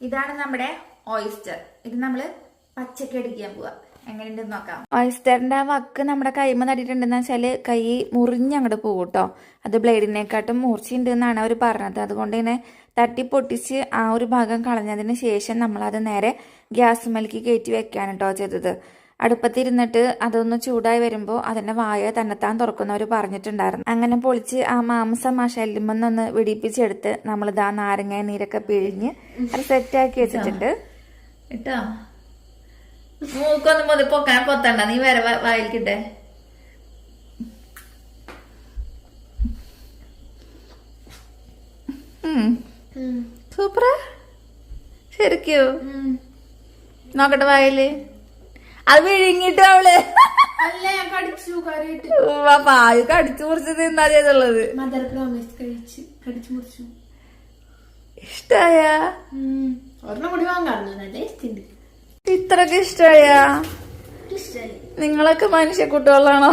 ഇതാണ് നമ്മുടെ ഓയിസ്റ്റർ ഇത് നമ്മൾ പച്ചക്ക് അടിക്കാൻ പോവാ. എങ്ങനെയുണ്ടെന്ന് നോക്കാം. ഓയിസ്റ്ററിന്റെ ആ വക്ക് നമ്മുടെ കൈമ നടിയിട്ടുണ്ടെന്ന് വെച്ചാൽ കൈ മുറിഞ്ഞ് അങ്ങോട്ട് പോകും കേട്ടോ അത് ബ്ലേഡിനെക്കാട്ടും മൂർച്ചയുണ്ട് എന്നാണ് അവർ പറഞ്ഞത്. അതുകൊണ്ട് തന്നെ തട്ടി പൊട്ടിച്ച് ആ ഒരു ഭാഗം കളഞ്ഞതിന് ശേഷം നമ്മളത് നേരെ ഗ്യാസ് മലക്ക് കയറ്റി വെക്കാണ് കേട്ടോ ചെയ്തത്. അടുപ്പത്തിരുന്നിട്ട് അതൊന്ന് ചൂടായി വരുമ്പോൾ അതിന്റെ വായ തന്നെത്താൻ തുറക്കുന്നവർ പറഞ്ഞിട്ടുണ്ടായിരുന്നു. അങ്ങനെ പൊളിച്ച് ആ മാംസം ആ ഷെല്ലുമെന്നൊന്ന് വെടിപ്പിച്ചെടുത്ത് നമ്മളിതാ നാരങ്ങ നീരൊക്കെ പിഴിഞ്ഞ് അത് സെറ്റാക്കി വെച്ചിട്ടുണ്ട്. കേട്ടോ മൂക്കൊന്നും പൊതി പൊക്കാൻ പൊത്തണ്ട. നീ വരെ വായിൽക്കിട്ടെ. സൂപ്പറാ. ശരിക്കോ? നോക്കട്ടെ വായിൽ. അത് വിഴുങ്ങിട്ട് അവൾ? ഞാൻ കടിച്ചു പാൽ മുറിച്ച്. തിന്നാ ചെയ്തുള്ളത് ഇഷ്ടായ ഇത്രക്ക് ഇഷ്ടായ? നിങ്ങളൊക്കെ മനുഷ്യ മനുഷ്യക്കുട്ടികളാണോ?